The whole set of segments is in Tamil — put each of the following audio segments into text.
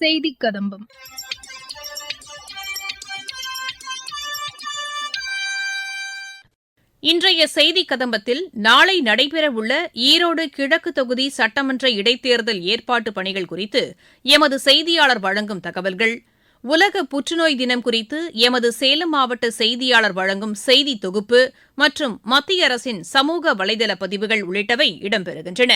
செய்தி கதம்பம். இன்றைய செய்தி கதம்பத்தில் நாளை நடைபெறவுள்ள ஈரோடு கிழக்கு தொகுதி சட்டமன்ற இடைத்தேர்தல் ஏற்பாட்டு பணிகள் குறித்து எமது செய்தியாளர் வழங்கும் தகவல்கள். உலக புற்றுநோய் தினம் குறித்து எமது சேலம் மாவட்ட செய்தியாளர் வழங்கும் செய்தி தொகுப்பு மற்றும் மத்திய அரசின் சமூக வலைதள பதிவுகள் உள்ளிட்டவை இடம்பெறுகின்றன.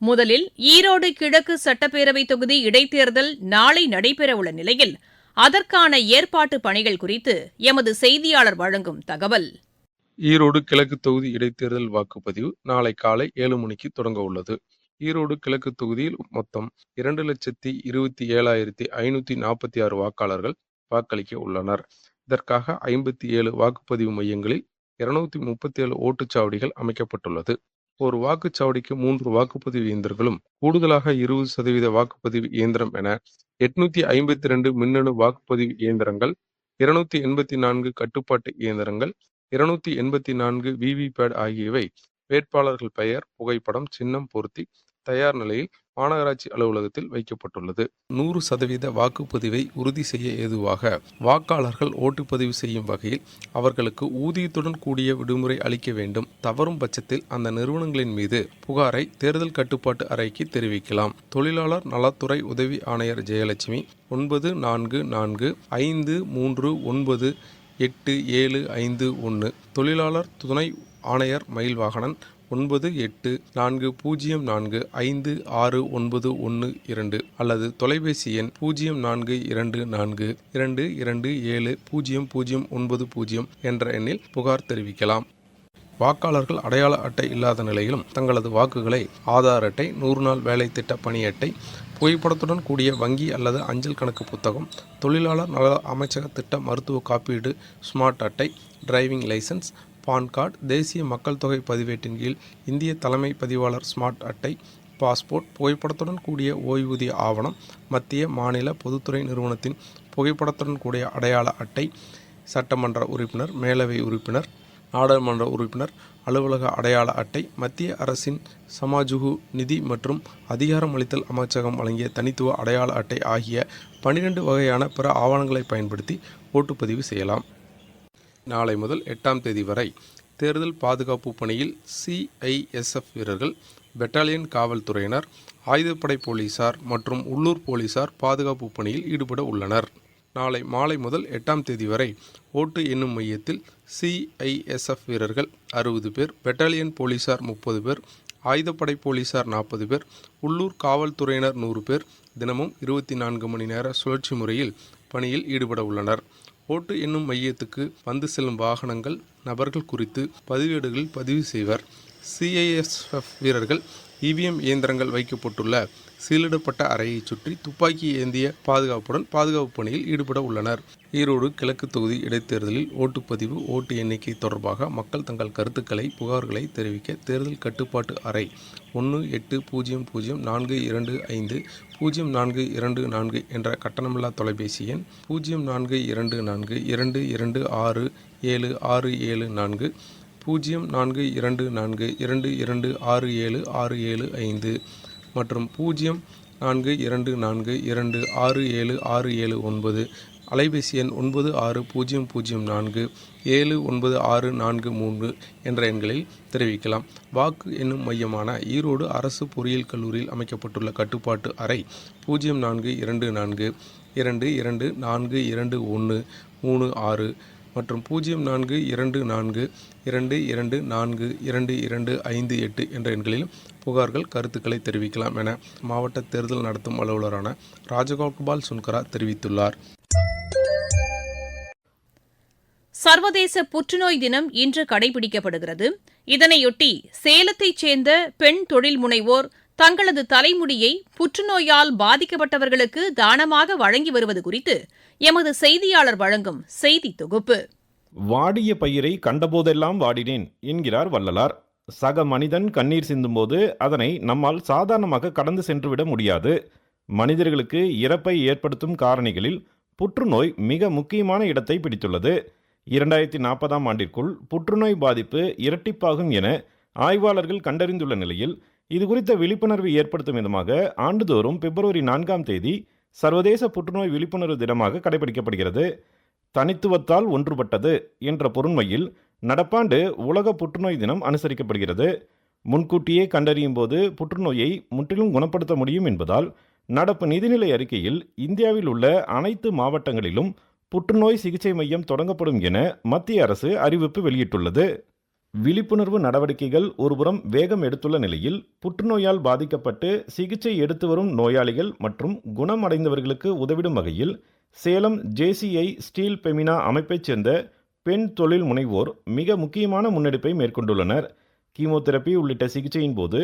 முதலில் ஈரோடு கிழக்கு சட்டப்பேரவை தொகுதி இடைத்தேர்தல் நாளை நடைபெறவுள்ள நிலையில் அதற்கான ஏற்பாட்டு பணிகள் குறித்து எமது செய்தியாளர் வழங்கும் தகவல். ஈரோடு கிழக்கு தொகுதி இடைத்தேர்தல் வாக்குப்பதிவு நாளை காலை ஏழு மணிக்கு தொடங்க உள்ளது. ஈரோடு கிழக்கு தொகுதியில் மொத்தம் இரண்டு லட்சத்தி இருபத்தி ஏழாயிரத்தி ஐநூத்தி நாற்பத்தி ஆறு வாக்காளர்கள் வாக்களிக்க உள்ளனர். இதற்காக ஐம்பத்தி ஏழு வாக்குப்பதிவு மையங்களில் இருநூத்தி முப்பத்தி ஏழு ஓட்டுச்சாவடிகள் அமைக்கப்பட்டுள்ளது. ஒரு வாக்குச்சாவடிக்கு மூன்று வாக்குப்பதிவு இயந்திரங்களும் கூடுதலாக இருபது சதவீத வாக்குப்பதிவு இயந்திரம் என எட்நூத்தி ஐம்பத்தி ரெண்டு மின்னணு வாக்குப்பதிவு இயந்திரங்கள் இருநூத்தி எண்பத்தி நான்கு கட்டுப்பாட்டு இயந்திரங்கள் இருநூத்தி எண்பத்தி நான்கு விவிபேட் ஆகியவை வேட்பாளர்கள் பெயர் புகைப்படம் சின்னம் பொருத்தி தயார் நிலையில் மாநகராட்சி அலுவலகத்தில் வைக்கப்பட்டுள்ளது. நூறு சதவீத வாக்குப்பதிவை உறுதி செய்ய ஏதுவாக வாக்காளர்கள் ஓட்டுப்பதிவு செய்யும் வகையில் அவர்களுக்கு ஊதியத்துடன் கூடிய விடுமுறை அளிக்க வேண்டும். தவறும் பட்சத்தில் அந்த நிறுவனங்களின் மீது புகாரை தேர்தல் கட்டுப்பாட்டு அறைக்கு தெரிவிக்கலாம். தொழிலாளர் நலத்துறை உதவி ஆணையர் ஜெயலட்சுமி ஒன்பது நான்கு நான்கு ஐந்து மூன்று ஒன்பது எட்டு ஏழு ஐந்து ஒன்று தொழிலாளர் துணை ஆணையர் மயில்வாகனன் ஒன்பது எட்டு நான்கு பூஜ்ஜியம் நான்கு ஐந்து ஆறு ஒன்பது ஒன்று இரண்டு அல்லது தொலைபேசி எண் பூஜ்ஜியம் நான்கு இரண்டு நான்கு இரண்டு இரண்டு ஏழு பூஜ்ஜியம் பூஜ்ஜியம் ஒன்பது பூஜ்ஜியம் என்ற எண்ணில் புகார் தெரிவிக்கலாம். வாக்காளர்கள் அடையாள அட்டை இல்லாத நிலையிலும் தங்களது வாக்குகளை ஆதார் அட்டை நூறு நாள் வேலை திட்ட பணி அட்டை புகைப்படத்துடன் கூடிய வங்கி அல்லது அஞ்சல் கணக்கு புத்தகம் தொழிலாளர் நல அமைச்சக திட்ட மருத்துவ காப்பீடு ஸ்மார்ட் அட்டை டிரைவிங் லைசன்ஸ் பான் கார்டு தேசிய மக்கள் தொகை பதிவேட்டின் கீழ் இந்திய தலைமை பதிவாளர் ஸ்மார்ட் அட்டை பாஸ்போர்ட் புகைப்படத்துடன் கூடிய ஓய்வூதிய ஆவணம் மத்திய மாநில பொதுத்துறை நிறுவனத்தின் புகைப்படத்துடன் கூடிய அடையாள அட்டை சட்டமன்ற உறுப்பினர் மேலவை உறுப்பினர் நாடாளுமன்ற உறுப்பினர் அலுவலக அடையாள அட்டை மத்திய அரசின் சமாஜுகு நிதி மற்றும் அதிகாரமளித்தல் அமைச்சகம் வழங்கிய தனித்துவ அடையாள அட்டை ஆகிய பனிரெண்டு வகையான பிற ஆவணங்களை பயன்படுத்தி ஓட்டுப்பதிவு செய்யலாம். நாளை முதல் எட்டாம் தேதி வரை தேர்தல் பாதுகாப்பு பணியில் சிஐஎஸ்எஃப் வீரர்கள் பெட்டாலியன் காவல்துறையினர் ஆயுதப்படை போலீசார் மற்றும் உள்ளூர் போலீசார் பாதுகாப்பு பணியில் ஈடுபட உள்ளனர். நாளை மாலை முதல் எட்டாம் தேதி வரை ஓட்டு எண்ணும் மையத்தில் சிஐஎஸ்எஃப் வீரர்கள் அறுபது பேர் பெட்டாலியன் போலீசார் முப்பது பேர் ஆயுதப்படை போலீசார் நாற்பது பேர் உள்ளூர் காவல்துறையினர் நூறு பேர் தினமும் இருபத்தி நான்கு மணி நேர சுழற்சி முறையில் பணியில் ஈடுபட உள்ளனர். ஓட்டு எண்ணும் மையத்துக்கு வந்து செல்லும் வாகனங்கள் நபர்கள் குறித்து பதிவேடுகளில் பதிவு செய்வர். சிஐஎஸ்எஃப் வீரர்கள் இவிஎம் இயந்திரங்கள் வைக்கப்பட்டுள்ள சீலிடப்பட்ட அறையை சுற்றி துப்பாக்கி ஏந்திய பாதுகாப்புடன் பாதுகாப்பு பணியில் ஈடுபட உள்ளனர். ஈரோடு கிழக்கு தொகுதி இடைத்தேர்தலில் ஓட்டுப்பதிவு ஓட்டு எண்ணிக்கை தொடர்பாக மக்கள் தங்கள் கருத்துக்களை புகார்களை தெரிவிக்க தேர்தல் கட்டுப்பாட்டு அறை ஒன்று எட்டு பூஜ்ஜியம் பூஜ்ஜியம் நான்கு இரண்டு ஐந்து பூஜ்ஜியம் நான்கு இரண்டு நான்கு என்ற கட்டணமில்லா தொலைபேசி எண் பூஜ்ஜியம் நான்கு இரண்டு நான்கு இரண்டு இரண்டு ஆறு ஏழு ஆறு ஏழு நான்கு பூஜ்ஜியம் நான்கு இரண்டு நான்கு இரண்டு இரண்டு ஆறு ஏழு ஆறு ஏழு ஐந்து மற்றும் பூஜ்ஜியம் நான்கு இரண்டு நான்கு இரண்டு ஆறு ஏழு ஆறு ஏழு ஒன்பது. அலைபேசி எண் ஒன்பது ஆறு பூஜ்ஜியம் பூஜ்ஜியம் நான்கு ஏழு ஒன்பது ஆறு நான்கு மூன்று என்ற எண்களில் தெரிவிக்கலாம். வாக்கு என்னும் மையமான ஈரோடு அரசு பொறியியல் கல்லூரியில் அமைக்கப்பட்டுள்ள கட்டுப்பாட்டு அறை பூஜ்ஜியம் நான்கு இரண்டு நான்கு இரண்டு இரண்டு நான்கு இரண்டு ஒன்று மூணு ஆறு மற்றும் பூஜ்ஜியம் நான்கு இரண்டு நான்கு இரண்டு இரண்டு நான்கு இரண்டு இரண்டு ஐந்து எட்டு என்ற எண்களில் புகார்கள் கருத்துக்களை தெரிவிக்கலாம் என மாவட்ட தேர்தல் நடத்தும் அலுவலரான ராஜகோபால் சுன்கரா தெரிவித்துள்ளார். சர்வதேச புற்றுநோய் தினம் இன்று கடைபிடிக்கப்படுகிறது. இதனையொட்டி சேலத்தைச் சேர்ந்த பெண் தொழில் முனைவோர் தங்களது தலைமுடியை புற்றுநோயால் பாதிக்கப்பட்டவர்களுக்கு தானமாக வழங்கி வருவது குறித்து எமது செய்தியாளர் வழங்கும் செய்தி தொகுப்பு. வாடிய பயிரை கண்டபோதெல்லாம் வாடினேன் என்கிறார் வள்ளலார். சக மனிதன் கண்ணீர் சிந்தும்போது அதனை நம்மால் சாதாரணமாக கடந்து சென்றுவிட முடியாது. மனிதர்களுக்கு இறப்பை ஏற்படுத்தும் காரணிகளில் புற்றுநோய் மிக முக்கியமான இடத்தை பிடித்துள்ளது. இரண்டாயிரத்தி நாற்பதாம் ஆண்டிற்குள் புற்றுநோய் பாதிப்பு இரட்டிப்பாகும் என ஆய்வாளர்கள் கண்டறிந்துள்ள நிலையில் இது குறித்த விழிப்புணர்வு ஏற்படுத்தும் விதமாக ஆண்டுதோறும் பிப்ரவரி நான்காம் தேதி சர்வதேச புற்றுநோய் விழிப்புணர்வு தினமாக கடைபிடிக்கப்படுகிறது. தனித்துவத்தால் ஒன்றுபட்டது என்ற பொருண்மையில் நடப்பாண்டு உலக புற்றுநோய் தினம் அனுசரிக்கப்படுகிறது. முன்கூட்டியே கண்டறியும் போது புற்றுநோயை முற்றிலும் குணப்படுத்த முடியும் என்பதால் நடப்பு நிதிநிலை அறிக்கையில் இந்தியாவில் உள்ள அனைத்து மாவட்டங்களிலும் புற்றுநோய் சிகிச்சை மையம் தொடங்கப்படும் என மத்திய அரசு அறிவிப்பு வெளியிட்டுள்ளது. விழிப்புணர்வு நடவடிக்கைகள் ஒருபுறம் வேகம் எடுத்துள்ள நிலையில் புற்றுநோயால் பாதிக்கப்பட்டு சிகிச்சை எடுத்து வரும் நோயாளிகள் மற்றும் குணமடைந்தவர்களுக்கு உதவிடும் வகையில் சேலம் ஜேசிஐ ஸ்டீல் பெமினா அமைப்பைச் சேர்ந்த பெண் தொழில் முனைவோர் மிக முக்கியமான முன்னெடுப்பை மேற்கொண்டுள்ளனர். கீமோதெரப்பி உள்ளிட்ட சிகிச்சையின் போது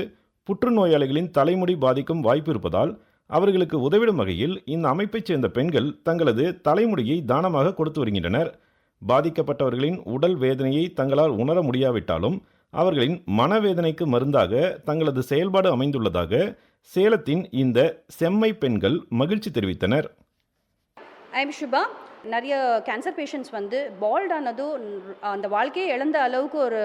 புற்றுநோயாளிகளின் தலைமுடி பாதிக்கும் வாய்ப்பு இருப்பதால் அவர்களுக்கு உதவிடும் வகையில் இந்த அமைப்பைச் சேர்ந்த பெண்கள் தங்களது தலைமுடியை தானமாக கொடுத்து வருகின்றனர். பாதிக்கப்பட்டவர்களின் உடல் வேதனையை தங்களால் உணர முடியாவிட்டாலும் அவர்களின் மனவேதனைக்கு மருந்தாக தங்களது செயல்பாடு அமைந்துள்ளதாக சேலத்தின் இந்த செம்மை பெண்கள் மகிழ்ச்சி தெரிவித்தனர். ஐம் சுபா நிறைய கேன்சர் பேஷண்ட்ஸ் வந்து பால்ட் ஆனதும் அந்த வாழ்க்கையை இழந்த அளவுக்கு ஒரு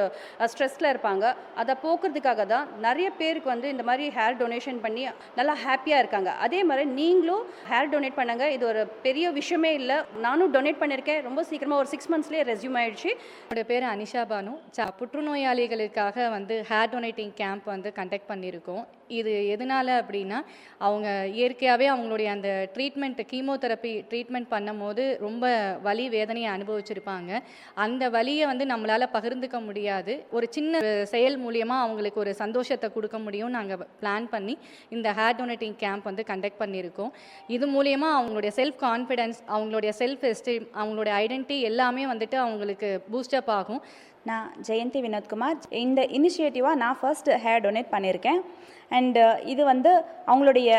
ஸ்ட்ரெஸ்ஸில் இருப்பாங்க. அதை போக்குறதுக்காக தான் நிறைய பேருக்கு வந்து இந்த மாதிரி ஹேர் டொனேஷன் பண்ணி நல்லா ஹாப்பியாக இருக்காங்க. அதே மாதிரி நீங்களும் ஹேர் டொனேட் பண்ணுங்க. இது ஒரு பெரிய விஷயமே இல்லை. நானும் டொனேட் பண்ணியிருக்கேன் ரொம்ப சீக்கிரமாக ஒரு சிக்ஸ் மந்த்ஸ்லேயே ரெஸ்யூம் ஆயிடுச்சு. என்னோட பேர் அனிஷா பானு. ச புற்றுநோயாளிகளுக்காக வந்து ஹேர் டொனேட்டிங் கேம்ப் வந்து கண்டக்ட் பண்ணியிருக்கோம். இது எதனால் அப்படின்னா அவங்க இயற்கையாகவே அவங்களுடைய அந்த ட்ரீட்மெண்ட் கீமோதெரப்பி ட்ரீட்மெண்ட் பண்ணும்போது ரொம்ப வலி வேதனையை அனுபவிச்சிருப்பாங்க. அந்த வலியை வந்து நம்மளால் பகிர்ந்துக்க முடியாது. ஒரு சின்ன செயல் மூலியமாக அவங்களுக்கு ஒரு சந்தோஷத்தை கொடுக்க முடியும் நாங்கள் பிளான் பண்ணி இந்த ஹேர் டொனேட்டிங் கேம்ப் வந்து கண்டக்ட் பண்ணியிருக்கோம். இது மூலியமாக அவங்களுடைய செல்ஃப் கான்ஃபிடென்ஸ் அவங்களுடைய செல்ஃப் எஸ்டீம் அவங்களுடைய ஐடென்டிட்டி எல்லாமே வந்துட்டு அவங்களுக்கு பூஸ்டப் ஆகும். நான் ஜெயந்தி வினோத்குமார். இந்த இனிஷியேட்டிவாக நான் ஃபர்ஸ்ட் ஹேர் டொனேட் பண்ணியிருக்கேன். அண்டு uh, இது வந்து அவங்களுடைய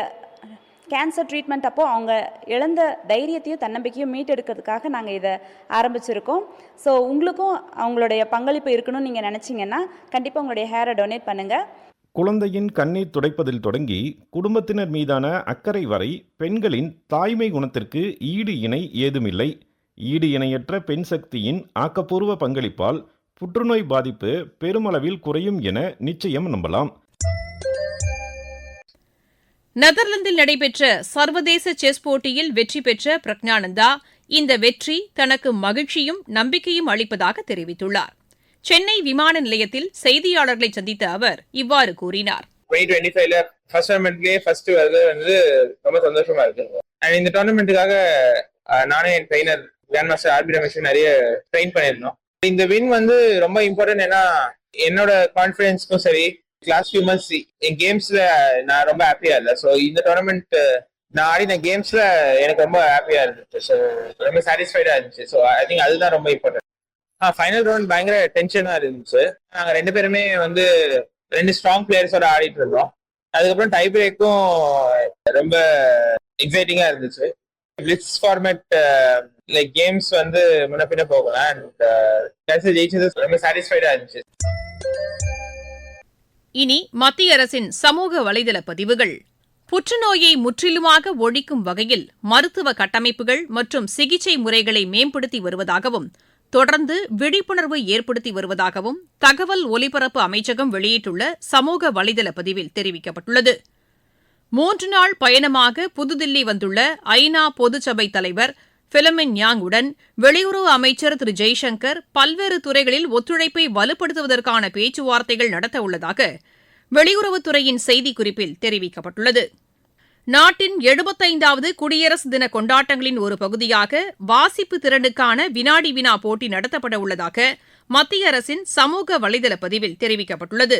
கேன்சர் ட்ரீட்மெண்ட் அப்போ அவங்க இழந்த தைரியத்தையும் தன்னம்பிக்கையும் மீட்டெடுக்கிறதுக்காக நாங்கள் இதை ஆரம்பிச்சிருக்கோம். ஸோ உங்களுக்கும் அவங்களுடைய பங்களிப்பு இருக்கணும்னு நீங்கள் நினச்சிங்கன்னா கண்டிப்பாக உங்களுடைய ஹேரை டொனேட் பண்ணுங்கள் குழந்தையின் கண்ணீர் துடைப்பதில் தொடங்கி குடும்பத்தினர் மீதான அக்கறை வரை பெண்களின் தாய்மை குணத்திற்கு ஈடு இணை ஏதுமில்லை. ஈடு இணையற்ற பெண் சக்தியின் ஆக்கப்பூர்வ பங்களிப்பால் புற்றுநோய் பாதிப்பு பெருமளவில் குறையும் என நிச்சயம் நம்பலாம். நெதர்லாந்தில் நடைபெற்ற சர்வதேச செஸ் போட்டியில் வெற்றி பெற்ற பிரக்ஞானந்தா இந்த வெற்றி தனக்கு மகிழ்ச்சியும் நம்பிக்கையும் அளிப்பதாக தெரிவித்துள்ளார். சென்னை விமான நிலையத்தில் செய்தியாளர்களை சந்தித்த அவர் இவ்வாறு கூறினார். ஃபர்ஸ்ட் டோர்னமெண்ட்லயே ஃபர்ஸ்ட் வருது வந்து ரொம்ப சந்தோஷமா இருக்கு. அண்ட் இந்த டோர்னமெண்ட்டுக்காக நானே என் trainer grand master R B Ramesh நிறைய ட்ரெயின் பண்ணியிருந்தோம். இந்த வின் வந்து ரொம்ப இம்பார்ட்டன்ட் ஏன்னா என்னோட கான்ஃபிடன்ஸ்க்கும் சரி கிளாஸ் ஃபியூ மந்த்ஸ் என் கேம்ஸ்ல நான் ரொம்ப ஹாப்பியா இல்லை ஸோ இந்த டோர்னமெண்ட் நான் ஆடின கேம்ஸ்ல எனக்கு ரொம்ப ஹாப்பியா இருந்துச்சு. ஸோ ரொம்ப சாட்டிஸ்ஃபைடா இருந்துச்சு. ஸோ ஐ திங்க் அதுதான் ரொம்ப இம்பார்ட்டன்ட் ஆ ஃபைனல் ரவுண்ட் பயங்கர டென்ஷனா இருந்துச்சு. நாங்கள் ரெண்டு பேருமே வந்து ரெண்டு ஸ்ட்ராங் பிளேயர்ஸோட ஆடிட்டு இருந்தோம். அதுக்கப்புறம் டை பிரேக்கும் ரொம்ப எக்ஸைட்டிங்கா இருந்துச்சு. பிளிட்ஸ் ஃபார்மேட் லைக் கேம்ஸ் வந்து முன்ன பின்ன uh, அண்ட் ஜெயிச்சது ரொம்ப சாட்டிஸ்ஃபைடா இருந்துச்சு. இனி மத்திய அரசின் சமூக வலைதள பதிவுகள். புற்றுநோயை முற்றிலுமாக ஒழிக்கும் வகையில் மருத்துவ கட்டமைப்புகள் மற்றும் சிகிச்சை முறைகளை மேம்படுத்தி வருவதாகவும் தொடர்ந்து விழிப்புணர்வு ஏற்படுத்தி வருவதாகவும் தகவல் ஒலிபரப்பு அமைச்சகம் வெளியிட்டுள்ள சமூக வலைதள பதிவில் தெரிவிக்கப்பட்டுள்ளது. மூன்று நாள் பயணமாக புதுதில்லி வந்துள்ள ஐநா பொதுச்சபை தலைவர் பிலமின் யாங் உடன் வெளியுறவு அமைச்சர் திரு. ஜெய்சங்கர் பல்வேறு துறைகளில் ஒத்துழைப்பை வலுப்படுத்துவதற்கான பேச்சுவார்த்தைகள் நடத்த உள்ளதாக வெளியுறவுத்துறையின் செய்திக்குறிப்பில் தெரிவிக்கப்பட்டுள்ளது. நாட்டின் எழுபத்தைந்தாவது குடியரசு தின கொண்டாட்டங்களின் ஒரு பகுதியாக வாசிப்பு திறனுக்கான வினாடி வினா போட்டி நடத்தப்பட உள்ளதாக மத்திய அரசின் சமூக வலைதள பதிவில் தெரிவிக்கப்பட்டுள்ளது.